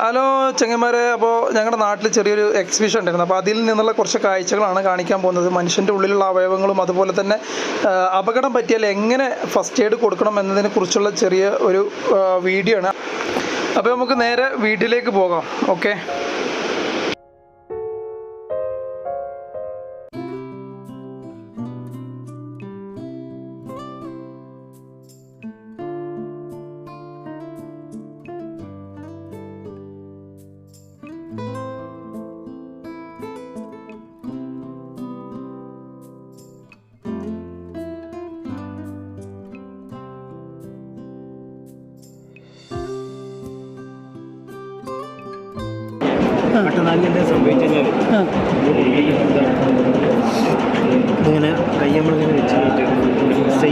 Hello ചെങ്ങന്മാരെ അപ്പോൾ ഞങ്ങളുടെ നാട്ടിൽ ചെറിയൊരു എക്സിബിഷൻ ഉണ്ടായിരുന്നു. അപ്പോൾ അതിൽ നിന്നുള്ള കുറച്ച് കാഴ്ചകളാണ് കാണിക്കാൻ പോകുന്നത്. മനുഷ്യന്റെ ഉള്ളിലുള്ള അവയവങ്ങളും അതുപോലെ തന്നെ അപകടം പറ്റിയാൽ എങ്ങനെ ഫസ്റ്റ് എയ്ഡ് കൊടുക്കണം എന്നതിനെ കുറിച്ചുള്ള ചെറിയ ഒരു വീഡിയോ ആണ്. അപ്പോൾ നമുക്ക് നേരെ വീട്ടിലേക്ക് പോകാം. ഓക്കെ പെട്ടെന്ന് സംഭവിച്ചു കഴിഞ്ഞാൽ ഇങ്ങനെ കൈ നമ്മളിങ്ങനെ വെച്ച്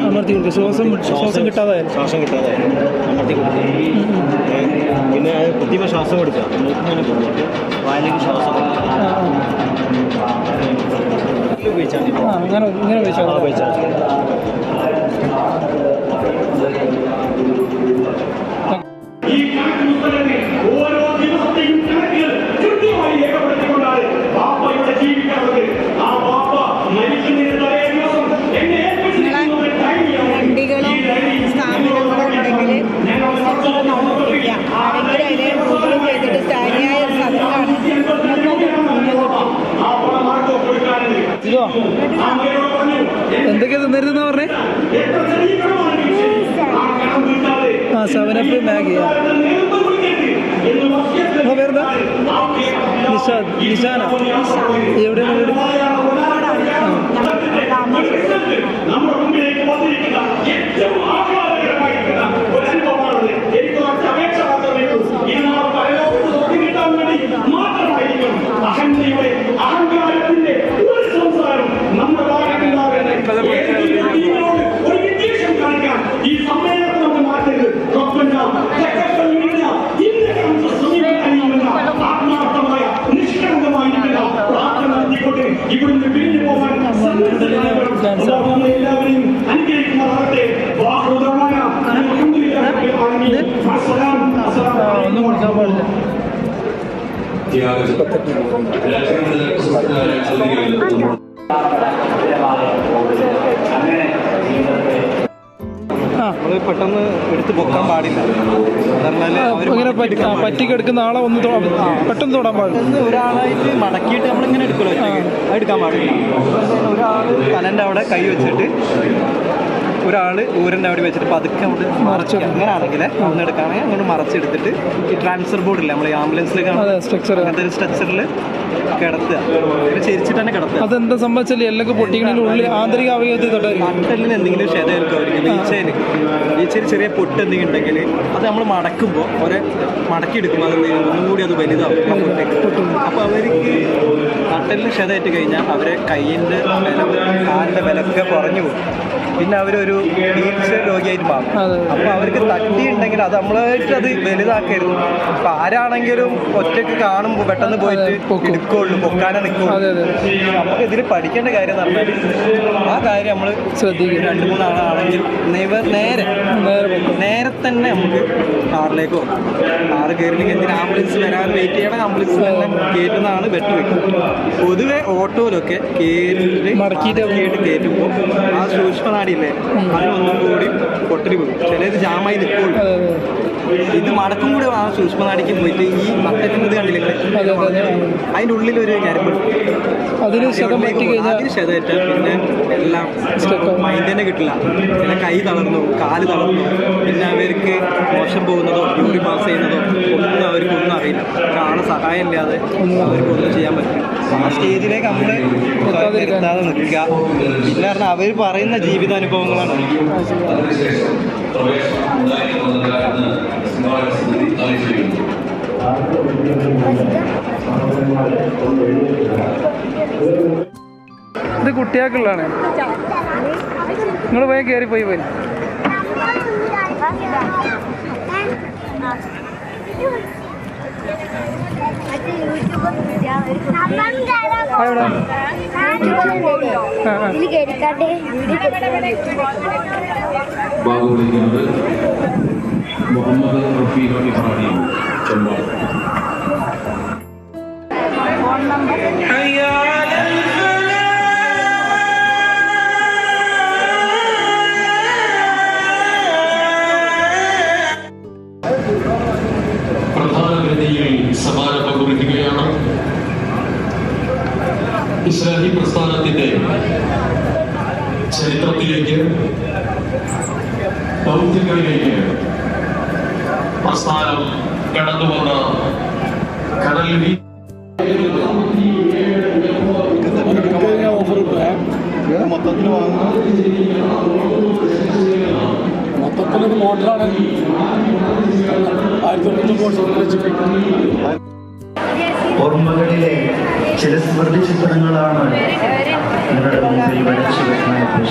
അമർത്തി കൊടുക്കുക. ശ്വാസം ശ്വാസം കിട്ടാതെ ശ്വാസം കിട്ടാതെ അമർത്തി കൊടുക്കുക ഏ, പിന്നെ അത് ശ്വാസം കൊടുക്കുക. മൂക്കിങ്ങനെ കൊടുത്തിട്ട് വായിലേക്ക് ശ്വാസം ഉപയോഗിച്ചാൽ മതി. അങ്ങനെ ആ, ഉപയോഗിച്ചാൽ മകനോട് എന്തൊക്കെയാ തിന്നരുതെന്ന് പറഞ്ഞേ? ആ മാഗിയാ സെവനപ്പ് മാഗി പേരെന്താ നിഷാദ് നിഷാന എവിടെയാണ് വീട് ഇവിടുന്ന് പിരിഞ്ഞു പോകാൻ എല്ലാവരെയും അനുഗ്രഹിക്കുമാറാകട്ടെ വാഹുദവാന നമ്മൾ പെട്ടെന്ന് എടുത്തു പൊക്കാൻ പാടില്ല. ഇങ്ങനെ പറ്റിക്കെടുക്കുന്ന ആളെ ഒന്ന് പെട്ടെന്ന് തൊടാൻ പാടില്ല. ഒരാളായിട്ട് മടക്കിയിട്ട് നമ്മളിങ്ങനെ എടുക്കുമല്ലോ എടുക്കാൻ പാടില്ല. ഒരാൾ തലന്റെ അവിടെ കൈ വെച്ചിട്ട് ഒരാൾ ഊരന്റെ അവിടെ വെച്ചിട്ട് പതുക്കെ അങ്ങോട്ട് മറച്ച് അങ്ങനെയാണെങ്കിൽ ഒന്ന് എടുക്കുകയാണെങ്കിൽ അങ്ങോട്ട് മറച്ചെടുത്തിട്ട് ഈ ട്രാൻസ്ഫർ ബോർഡില്ല നമ്മൾ ഈ ആംബുലൻസിലേക്ക് അങ്ങനത്തെ ഒരു സ്ട്രക്ചറിൽ കിടത്തുക. ചെരിച്ചിട്ട് തന്നെ കിടത്തുക. അതെന്താ എല്ലൊക്കെ ഉള്ളിൽ ആന്തരിക അവയവത്തിൽ എന്തെങ്കിലും വീഴ്ചയിൽ ചെറിയ പൊട്ട് എന്തെങ്കിലും ഉണ്ടെങ്കിൽ അത് നമ്മൾ മടക്കുമ്പോൾ ഒരേ മടക്കി എടുക്കുമ്പോൾ ഒന്നും കൂടി അത് വലുതാവും. ആ അപ്പോൾ അവർക്ക് നട്ടലിന് ക്ഷതമായിട്ട് കഴിഞ്ഞാൽ അവരെ കയ്യിന്റെ ബലം കാലിന്റെ ബലമൊക്കെ കുറഞ്ഞു പോകും. പിന്നെ അവരൊരു വീഴ്ച രോഗിയായിട്ട് മാറും. അപ്പൊ അപ്പോൾ അവർക്ക് തട്ടി ഉണ്ടെങ്കിൽ അത് നമ്മളായിട്ട് അത് വലുതാക്കരുത്. അപ്പൊ ആരാണെങ്കിലും ഒറ്റയ്ക്ക് കാണുമ്പോൾ പെട്ടെന്ന് പോയിട്ട്. എടുക്കുള്ളൂ പൊക്കാനെ നിൽക്കുള്ളൂ. നമുക്ക് ഇതിൽ പഠിക്കേണ്ട കാര്യം എന്ന് പറഞ്ഞാൽ ആ കാര്യം നമ്മൾ ശ്രദ്ധിക്കും രണ്ട് മൂന്നാളാണെങ്കിൽ നേരെ നേരെ തന്നെ നമുക്ക് കാറിലേക്ക് കാറിലേക്കോ കാറ് കയറില്ലെങ്കിൽ എന്തിനാ? ആംബുലൻസ് വരാൻ വെയിറ്റ് ചെയ്യണം. ആംബുലൻസ് തന്നെ കയറ്റുന്നതാണ് ബെറ്റർ പൊതുവെ ഓട്ടോയിലൊക്കെ കയറിയിട്ട് മടക്കിയിട്ട് മടക്കിയിട്ട് കയറ്റുമ്പോൾ ആ സൂക്ഷ്മനാടിയില്ലേ അതിനൊന്നും കൂടി പൊട്ടരി പോകും ചിലത് ജാമായി അതെ ഇത് മടക്കും കൂടി ആ സൂക്ഷ്മനാടിക്ക് പോയിട്ട് ഈ നട്ടക്കുന്നത് കണ്ടില്ലേ അതിന്റെ ഉള്ളിൽ ഒരു അതിന്റെ ഉള്ളിൽ ഒരു ശതം അതിന് ക്ഷതമേറ്റ പിന്നെ എല്ലാം. മൈൻഡ് തന്നെ കിട്ടില്ല. പിന്നെ കൈ തളർന്നു കാൽ തളർന്നു. പിന്നെ അവർക്ക് മോശം പോകുന്നതോ യൂറി പാസ് ചെയ്യുന്നതോ ഒന്നും അവർക്ക് ഒന്നും അറിയില്ല ഒരാളെ സഹായം ഇല്ലാതെ ഒന്നും അവർക്ക് ഒന്നും ചെയ്യാൻ പറ്റില്ല. ആ സ്റ്റേജിലേക്ക് നമ്മൾ. എത്താതെ നിൽക്കുക. പിന്നെ പറഞ്ഞാൽ അവർ പറയുന്ന ജീവിതാനുഭവങ്ങളാണ്. ഇത് കുട്ടികൾക്കുള്ളതാണ്. നിങ്ങൾ പോയി കയറി പോയി പോയി. ഭാഗവഹിക്കുന്നത് മുഹമ്മദ് റഫീഖ് ഇബ്രാഹിം ചമ്പാ പ്രസ്ഥാനത്തിന്റെ ചരിത്രത്തിലേക്ക് ദൗത്യങ്ങളിലേക്ക് പ്രസ്ഥാനം കടന്നുവന്ന കടൽ മൊത്തത്തിൽ മൊത്തത്തിലൊരു മോഡലാണ് ആയിരത്തി തൊണ്ണൂറ്റി ഓർമ്മകളിലെ ചില സ്മൃതി ചിത്രങ്ങളാണ് നിങ്ങളുടെ മുമ്പിൽ വരച്ചു വെക്കാൻ